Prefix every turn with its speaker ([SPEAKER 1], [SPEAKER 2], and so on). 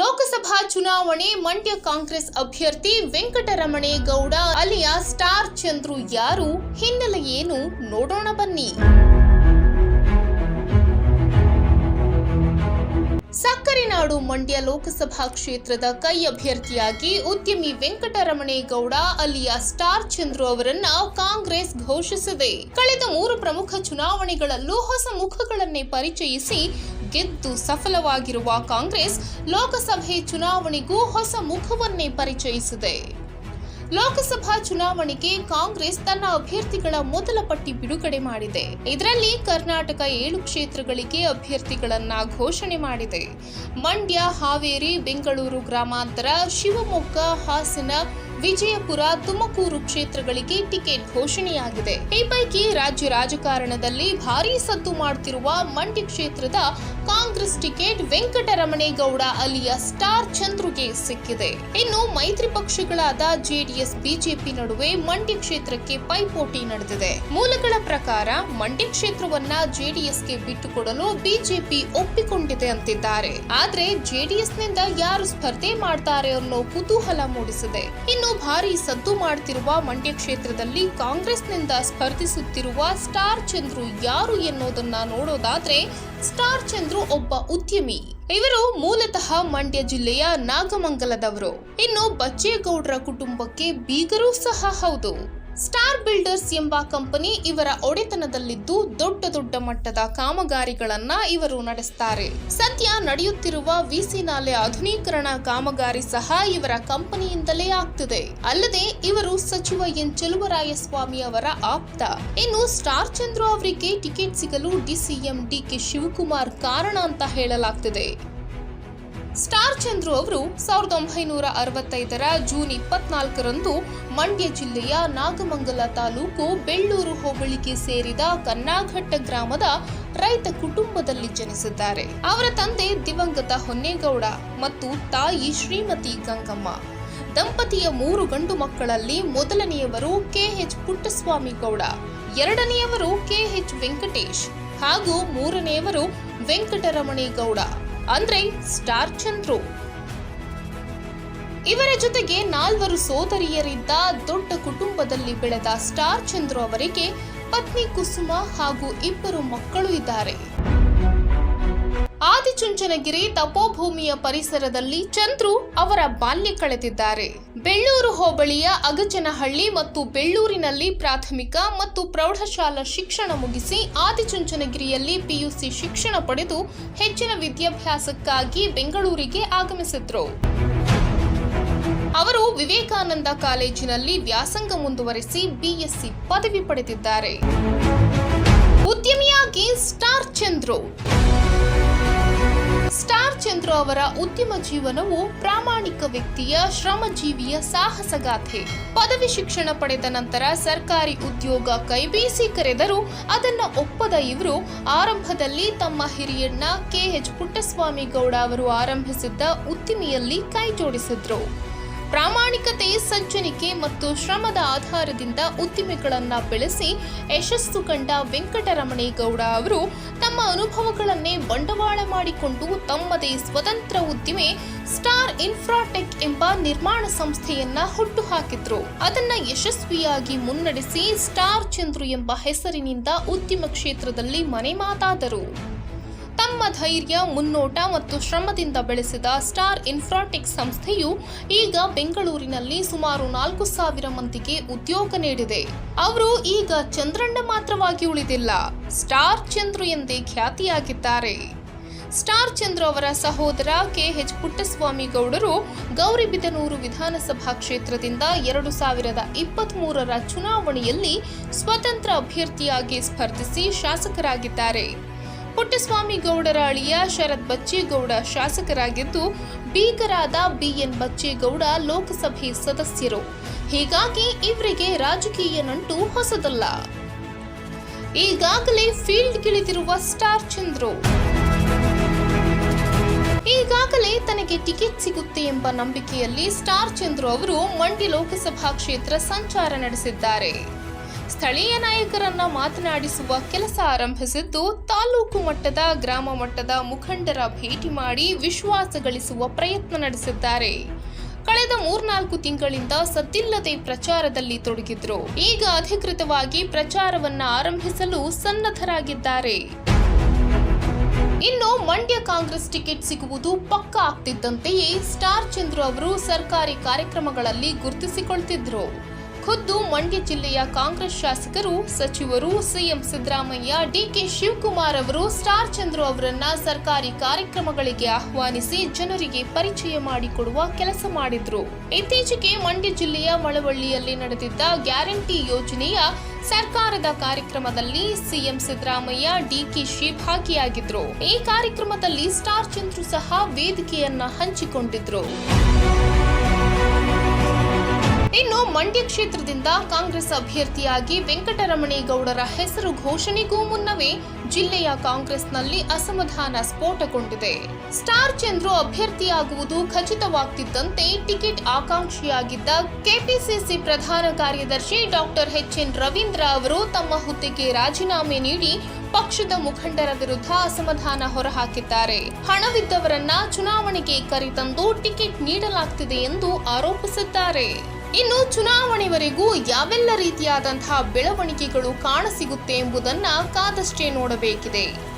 [SPEAKER 1] ಲೋಕಸಭಾ ಚುನಾವಣೆ, ಮಂಡ್ಯ ಕಾಂಗ್ರೆಸ್ ಅಭ್ಯರ್ಥಿ ವೆಂಕಟರಮಣೇಗೌಡ ಅಲಿಯ ಸ್ಟಾರ್ ಚಂದ್ರು ಯಾರು? ಹಿನ್ನೆಲೆ ಏನು? ನೋಡೋಣ ಬನ್ನಿ. ಸಕ್ಕರೆನಾಡು ಮಂಡ್ಯ ಲೋಕಸಭಾ ಕ್ಷೇತ್ರದ ಕೈ ಅಭ್ಯರ್ಥಿಯಾಗಿ ಉದ್ಯಮಿ ವೆಂಕಟರಮಣೇಗೌಡ ಅಲ್ಲಿಯ ಸ್ಟಾರ್ ಚಂದ್ರು ಅವರನ್ನ ಕಾಂಗ್ರೆಸ್ ಘೋಷಿಸಿದೆ. ಕಳೆದ ಮೂರು ಪ್ರಮುಖ ಚುನಾವಣೆಗಳಲ್ಲೂ ಹೊಸ ಮುಖಗಳನ್ನೇ ಪರಿಚಯಿಸಿ ಗೆದ್ದು ಸಫಲವಾಗಿರುವ ಕಾಂಗ್ರೆಸ್ ಲೋಕಸಭೆ ಚುನಾವಣೆಗೂ ಹೊಸ ಮುಖವನ್ನೇ ಪರಿಚಯಿಸಿದೆ. ಲೋಕಸಭಾ ಚುನಾವಣೆಗೆ ಕಾಂಗ್ರೆಸ್ ತನ್ನ ಅಭ್ಯರ್ಥಿಗಳ ಮೊದಲ ಪಟ್ಟಿ ಬಿಡುಗಡೆ ಮಾಡಿದೆ. ಇದರಲ್ಲಿ ಕರ್ನಾಟಕ ಏಳು ಕ್ಷೇತ್ರಗಳಿಗೆ ಅಭ್ಯರ್ಥಿಗಳನ್ನ ಘೋಷಣೆ ಮಾಡಿದೆ. ಮಂಡ್ಯ, ಹಾವೇರಿ, ಬೆಂಗಳೂರು ಗ್ರಾಮಾಂತರ, ಶಿವಮೊಗ್ಗ, ಹಾಸನ, ವಿಜಯಪುರ, ತುಮಕೂರು ಕ್ಷೇತ್ರಗಳಿಗೆ ಟಿಕೆಟ್ ಘೋಷಣೆಯಾಗಿದೆ. ಈ ಪೈಕಿ ರಾಜ್ಯ ರಾಜಕಾರಣದಲ್ಲಿ ಭಾರೀ ಸದ್ದು ಮಾಡುತ್ತಿರುವ ಮಂಡ್ಯ ಕ್ಷೇತ್ರದ ಕಾಂಗ್ರೆಸ್ ಟಿಕೆಟ್ ವೆಂಕಟರಮಣೇಗೌಡ ಅಲಿಯ ಸ್ಟಾರ್ ಚಂದ್ರುಗೆ ಸಿಕ್ಕಿದೆ. ಇನ್ನು ಮೈತ್ರಿ ಪಕ್ಷಗಳಾದ ಜೆಡಿಎಸ್, ಬಿಜೆಪಿ ನಡುವೆ ಮಂಡ್ಯ ಕ್ಷೇತ್ರಕ್ಕೆ ಪೈಪೋಟಿ ನಡೆದಿದೆ. ಮೂಲಗಳ ಪ್ರಕಾರ ಮಂಡ್ಯ ಕ್ಷೇತ್ರವನ್ನ ಜೆಡಿಎಸ್ಗೆ ಬಿಟ್ಟುಕೊಡಲು ಬಿಜೆಪಿ ಒಪ್ಪಿಕೊಂಡಿದೆ ಅಂತಿದ್ದಾರೆ. ಆದ್ರೆ ಜೆಡಿಎಸ್ನಿಂದ ಯಾರು ಸ್ಪರ್ಧೆ ಮಾಡ್ತಾರೆ ಅನ್ನೋ ಕುತೂಹಲ ಮೂಡಿಸಿದೆ. ಇನ್ನು ಭಾರಿ ಸದ್ದು ಮಾಡ್ತಿರುವ ಮಂಡ್ಯ ಕ್ಷೇತ್ರದಲ್ಲಿ ಕಾಂಗ್ರೆಸ್ನಿಂದ ಸ್ಪರ್ಧಿಸುತ್ತಿರುವ ಸ್ಟಾರ್ ಚಂದ್ರು ಯಾರು ಎನ್ನುವುದನ್ನ ನೋಡೋದಾದ್ರೆ, ಸ್ಟಾರ್ ಚಂದ್ರು ಒಬ್ಬ ಉದ್ಯಮಿ. ಇವರು ಮೂಲತಃ ಮಂಡ್ಯ ಜಿಲ್ಲೆಯ ನಾಗಮಂಗಲದವರು. ಇನ್ನು ಬಚ್ಚೇಗೌಡರ ಕುಟುಂಬಕ್ಕೆ ಬೀಗರೂ ಸಹ ಹೌದು. ಸ್ಟಾರ್ ಬಿಲ್ಡರ್ಸ್ ಎಂಬ ಕಂಪನಿ ಇವರ ಒಡೆತನದಲ್ಲಿದ್ದು ದೊಡ್ಡ ದೊಡ್ಡ ಮಟ್ಟದ ಕಾಮಗಾರಿಗಳನ್ನ ಇವರು ನಡೆಸ್ತಾರೆ. ಸದ್ಯ ನಡೆಯುತ್ತಿರುವ ವಿಸಿ ನಾಲೆ ಆಧುನೀಕರಣ ಕಾಮಗಾರಿ ಸಹ ಇವರ ಕಂಪನಿಯಿಂದಲೇ ಆಗ್ತಿದೆ. ಅಲ್ಲದೆ ಇವರು ಸಚಿವ ಎನ್. ಚೆಲುವರಾಯಸ್ವಾಮಿ ಅವರ ಆಪ್ತ. ಇನ್ನು ಸ್ಟಾರ್ ಚಂದ್ರು ಅವರಿಗೆ ಟಿಕೆಟ್ ಸಿಗಲು ಡಿಸಿಎಂ ಡಿಕೆ ಶಿವಕುಮಾರ್ ಕಾರಣ ಅಂತ ಹೇಳಲಾಗ್ತಿದೆ. ಸ್ಟಾರ್ ಚಂದ್ರು ಅವರು ಸಾವಿರದ ಒಂಬೈನೂರ ಅರವತ್ತೈದರ ಜೂನ್ ಇಪ್ಪತ್ನಾಲ್ಕರಂದು ಮಂಡ್ಯ ಜಿಲ್ಲೆಯ ನಾಗಮಂಗಲ ತಾಲೂಕು ಬೆಳ್ಳೂರು ಹೋಬಳಿಗೆ ಸೇರಿದ ಕನ್ನಾಘಟ್ಟ ಗ್ರಾಮದ ರೈತ ಕುಟುಂಬದಲ್ಲಿ ಜನಿಸಿದ್ದಾರೆ. ಅವರ ತಂದೆ ದಿವಂಗತ ಹೊನ್ನೇಗೌಡ ಮತ್ತು ತಾಯಿ ಶ್ರೀಮತಿ ಗಂಗಮ್ಮ. ದಂಪತಿಯ ಮೂರು ಗಂಡು ಮಕ್ಕಳಲ್ಲಿ ಮೊದಲನೆಯವರು ಕೆಎಚ್ ಪುಟ್ಟಸ್ವಾಮಿ ಗೌಡ ಎರಡನೆಯವರು ಕೆಎಚ್ ವೆಂಕಟೇಶ್ ಹಾಗೂ ಮೂರನೆಯವರು ವೆಂಕಟರಮಣೇಗೌಡ. ಅಂದ್ರೆ ಸ್ಟಾರ್ ಚಂದ್ರು. ಇವರ ಜೊತೆಗೆ ನಾಲ್ವರು ಸೋದರಿಯರಿದ್ದ ದೊಡ್ಡ ಕುಟುಂಬದಲ್ಲಿ ಬೆಳೆದ ಸ್ಟಾರ್ ಚಂದ್ರು ಅವರಿಗೆ ಪತ್ನಿ ಕುಸುಮ ಹಾಗೂ ಇಬ್ಬರು ಮಕ್ಕಳು ಇದ್ದಾರೆ. ಆದಿಚುಂಚನಗಿರಿ ತಪೋಭೂಮಿಯ ಪರಿಸರದಲ್ಲಿ ಚಂದ್ರು ಅವರ ಬಾಲ್ಯ ಕಳೆದಿದ್ದಾರೆ. ಬೆಳ್ಳೂರು ಹೋಬಳಿಯ ಅಗಚನಹಳ್ಳಿ ಮತ್ತು ಬೆಳ್ಳೂರಿನಲ್ಲಿ ಪ್ರಾಥಮಿಕ ಮತ್ತು ಪ್ರೌಢಶಾಲಾ ಶಿಕ್ಷಣ ಮುಗಿಸಿ ಆದಿಚುಂಚನಗಿರಿಯಲ್ಲಿ ಪಿಯುಸಿ ಶಿಕ್ಷಣ ಪಡೆದು ಹೆಚ್ಚಿನ ವಿದ್ಯಾಭ್ಯಾಸಕ್ಕಾಗಿ ಬೆಂಗಳೂರಿಗೆ ಆಗಮಿಸಿದ್ರು. ಅವರು ವಿವೇಕಾನಂದ ಕಾಲೇಜಿನಲ್ಲಿ ವ್ಯಾಸಂಗ ಮುಂದುವರೆಸಿ ಬಿಎಸ್ಸಿ ಪದವಿ ಪಡೆದಿದ್ದಾರೆ. ಉದ್ಯಮಿಯಾಗಿ ಸ್ಟಾರ್ ಚಂದ್ರು. ಸ್ಟಾರ್ ಚಂದ್ರ ಅವರ ಉದ್ಯಮ ಜೀವನವು ಪ್ರಾಮಾಣಿಕ ವ್ಯಕ್ತಿಯ ಶ್ರಮಜೀವಿಯ ಸಾಹಸಗಾಥೆ ಪದವಿ ಶಿಕ್ಷಣ ಪಡೆದ ನಂತರ ಸರ್ಕಾರಿ ಉದ್ಯೋಗ ಕೈಬೀಸಿ ಕರೆದರೂ ಅದನ್ನ ಒಪ್ಪದ ಇವರು ಆರಂಭದಲ್ಲಿ ತಮ್ಮ ಹಿರಿಯಣ್ಣ ಕೆಎಚ್ ಪುಟ್ಟಸ್ವಾಮಿ ಗೌಡ ಅವರು ಆರಂಭಿಸಿದ್ದ ಉದ್ದಿಮೆಯಲ್ಲಿ ಕೈ ಜೋಡಿಸಿದ್ರು. ಪ್ರಾಮಾಣಿಕತೆ, ಸಜ್ಜನಿಕೆ ಮತ್ತು ಶ್ರಮದ ಆಧಾರದಿಂದ ಉದ್ದಿಮೆಗಳನ್ನು ಬೆಳೆಸಿ ಯಶಸ್ಸು ಕಂಡ ವೆಂಕಟರಮಣೇಗೌಡ ಅವರು ತಮ್ಮ ಅನುಭವಗಳನ್ನೇ ಬಂಡವಾಳ ಮಾಡಿಕೊಂಡು ತಮ್ಮದೇ ಸ್ವತಂತ್ರ ಉದ್ದಿಮೆ ಸ್ಟಾರ್ ಇನ್ಫ್ರಾಟೆಕ್ ಎಂಬ ನಿರ್ಮಾಣ ಸಂಸ್ಥೆಯನ್ನ ಹುಟ್ಟುಹಾಕಿದ್ರು. ಅದನ್ನ ಯಶಸ್ವಿಯಾಗಿ ಮುನ್ನಡೆಸಿ ಸ್ಟಾರ್ ಚಂದ್ರು ಎಂಬ ಹೆಸರಿನಿಂದ ಉದ್ಯಮ ಕ್ಷೇತ್ರದಲ್ಲಿ ಮನೆ ಮಾತಾದರು ತಮ್ಮ ಧೈರ್ಯ, ಮುನ್ನೋಟ ಮತ್ತು ಶ್ರಮದಿಂದ ಬೆಳೆಸಿದ ಸ್ಟಾರ್ ಇನ್ಫ್ರಾಟೆಕ್ ಸಂಸ್ಥೆಯು ಈಗ ಬೆಂಗಳೂರಿನಲ್ಲಿ ಸುಮಾರು ನಾಲ್ಕು ಸಾವಿರ ಮಂದಿಗೆ ಉದ್ಯೋಗ ನೀಡಿದೆ. ಅವರು ಈಗ ಚಂದ್ರಣ್ಣ ಮಾತ್ರವಾಗಿ ಉಳಿದಿಲ್ಲ, ಸ್ಟಾರ್ ಚಂದ್ರು ಎಂದೇ ಖ್ಯಾತಿಯಾಗಿದ್ದಾರೆ. ಸ್ಟಾರ್ ಚಂದ್ರ ಅವರ ಸಹೋದರ ಕೆಎಚ್ ಪುಟ್ಟಸ್ವಾಮಿ ಗೌಡರು ಗೌರಿಬಿದನೂರು ವಿಧಾನಸಭಾ ಕ್ಷೇತ್ರದಿಂದ ಎರಡು ಸಾವಿರದ ಇಪ್ಪತ್ತ್ ಮೂರರ ಚುನಾವಣೆಯಲ್ಲಿ ಸ್ವತಂತ್ರ ಅಭ್ಯರ್ಥಿಯಾಗಿ ಸ್ಪರ್ಧಿಸಿ ಶಾಸಕರಾಗಿದ್ದಾರೆ. ಪುಟ್ಟಸ್ವಾಮಿ ಗೌಡರ ಅಳಿಯ ಶರತ್ ಬಚ್ಚೇಗೌಡ ಶಾಸಕರಾಗಿದ್ದು ಬೀಗರಾದ ಬಿಎನ್ ಬಚ್ಚೇಗೌಡ ಲೋಕಸಭೆ ಸದಸ್ಯರು. ಹೀಗಾಗಿ ಇವರಿಗೆ ರಾಜಕೀಯ ನಂಟು ಹೊಸದಲ್ಲ. ಈಗಾಗಲೇ ಫೀಲ್ಡ್ಗಿಳಿದಿರುವ ಸ್ಟಾರ್ ಚಂದ್ರು. ಈಗಾಗಲೇ ತನಗೆ ಟಿಕೆಟ್ ಸಿಗುತ್ತೆ ಎಂಬ ನಂಬಿಕೆಯಲ್ಲಿ ಸ್ಟಾರ್ ಚಂದ್ರು ಅವರು ಮಂಡ್ಯ ಲೋಕಸಭಾ ಕ್ಷೇತ್ರ ಸಂಚಾರ ನಡೆಸಿದ್ದಾರೆ. ಸ್ಥಳೀಯ ನಾಯಕರನ್ನ ಮಾತನಾಡಿಸುವ ಕೆಲಸ ಆರಂಭಿಸಿದ್ದು, ತಾಲೂಕು ಮಟ್ಟದ, ಗ್ರಾಮ ಮಟ್ಟದ ಮುಖಂಡರ ಭೇಟಿ ಮಾಡಿ ವಿಶ್ವಾಸ ಗಳಿಸುವ ಪ್ರಯತ್ನ ನಡೆಸಿದ್ದಾರೆ. ಕಳೆದ ಮೂರ್ನಾಲ್ಕು ತಿಂಗಳಿಂದ ಸದ್ದಿಲ್ಲದೆ ಪ್ರಚಾರದಲ್ಲಿ ತೊಡಗಿದ್ರು. ಈಗ ಅಧಿಕೃತವಾಗಿ ಪ್ರಚಾರವನ್ನ ಆರಂಭಿಸಲು ಸನ್ನದ್ಧರಾಗಿದ್ದಾರೆ. ಇನ್ನು ಮಂಡ್ಯ ಕಾಂಗ್ರೆಸ್ ಟಿಕೆಟ್ ಸಿಗುವುದು ಪಕ್ಕ ಆಗ್ತಿದ್ದಂತೆಯೇ, ಸ್ಟಾರ್ ಚಂದ್ರು ಅವರು ಸರ್ಕಾರಿ ಕಾರ್ಯಕ್ರಮಗಳಲ್ಲಿ ಗುರುತಿಸಿಕೊಳ್ತಿದ್ರು. ಖುದ್ದು ಮಂಡ್ಯ ಜಿಲ್ಲೆಯ ಕಾಂಗ್ರೆಸ್ ಶಾಸಕರು, ಸಚಿವರು ಸಿಎಂ ಸಿದ್ದರಾಮಯ್ಯ, ಡಿಕೆ ಶಿವಕುಮಾರ್ ಅವರು, ಸ್ಟಾರ್ ಚಂದ್ರು ಅವರನ್ನ ಸರ್ಕಾರಿ ಕಾರ್ಯಕ್ರಮಗಳಿಗೆ ಆಹ್ವಾನಿಸಿ ಜನರಿಗೆ ಪರಿಚಯ ಮಾಡಿಕೊಡುವ ಕೆಲಸ ಮಾಡಿದ್ರು. ಇತ್ತೀಚೆಗೆ ಮಂಡ್ಯ ಜಿಲ್ಲೆಯ ಮಳವಳ್ಳಿಯಲ್ಲಿ ನಡೆದಿದ್ದ ಗ್ಯಾರಂಟಿ ಯೋಜನೆಯ ಸರ್ಕಾರದ ಕಾರ್ಯಕ್ರಮದಲ್ಲಿ ಸಿಎಂ ಸಿದ್ದರಾಮಯ್ಯ ಡಿಕೆಶಿ ಭಾಗಿಯಾಗಿದ್ರು. ಈ ಕಾರ್ಯಕ್ರಮದಲ್ಲಿ ಸ್ಟಾರ್ ಚಂದ್ರು ಸಹ ವೇದಿಕೆಯನ್ನ ಹಂಚಿಕೊಂಡಿದ್ರು. ಇನ್ನು ಮಂಡ್ಯ ಕ್ಷೇತ್ರದಿಂದ ಕಾಂಗ್ರೆಸ್ ಅಭ್ಯರ್ಥಿಯಾಗಿ ವೆಂಕಟರಮಣೇಗೌಡರ ಹೆಸರು ಘೋಷಣೆಗೂ ಮುನ್ನವೇ ಜಿಲ್ಲೆಯ ಕಾಂಗ್ರೆಸ್ನಲ್ಲಿ ಅಸಮಾಧಾನ ಸ್ಫೋಟಗೊಂಡಿದೆ. ಸ್ಟಾರ್ ಚಂದ್ರು ಅಭ್ಯರ್ಥಿಯಾಗುವುದು ಖಚಿತವಾಗ್ತಿದ್ದಂತೆ ಟಿಕೆಟ್ ಆಕಾಂಕ್ಷಿಯಾಗಿದ್ದ ಕೆಪಿಸಿಸಿ ಪ್ರಧಾನ ಕಾರ್ಯದರ್ಶಿ ಡಾಕ್ಟರ್ ಎಚ್ ಎನ್ ರವೀಂದ್ರ ಅವರು ತಮ್ಮ ಹುದ್ದೆಗೆ ರಾಜೀನಾಮೆ ನೀಡಿ ಪಕ್ಷದ ಮುಖಂಡರ ವಿರುದ್ಧ ಅಸಮಾಧಾನ ಹೊರಹಾಕಿದ್ದಾರೆ. ಹಣವಿದ್ದವರನ್ನ ಚುನಾವಣೆಗೆ ಕರೆತಂದು ಟಿಕೆಟ್ ನೀಡಲಾಗ್ತಿದೆ ಎಂದು ಆರೋಪಿಸಿದ್ದಾರೆ. ಇನ್ನು ಚುನಾವಣೆವರೆಗೂ ಯಾವೆಲ್ಲ ರೀತಿಯಾದಂತಹ ಬೆಳವಣಿಗೆಗಳು ಕಾಣಸಿಗುತ್ತೆ ಎಂಬುದನ್ನು ಕಾದಷ್ಟೇ ನೋಡಬೇಕಿದೆ.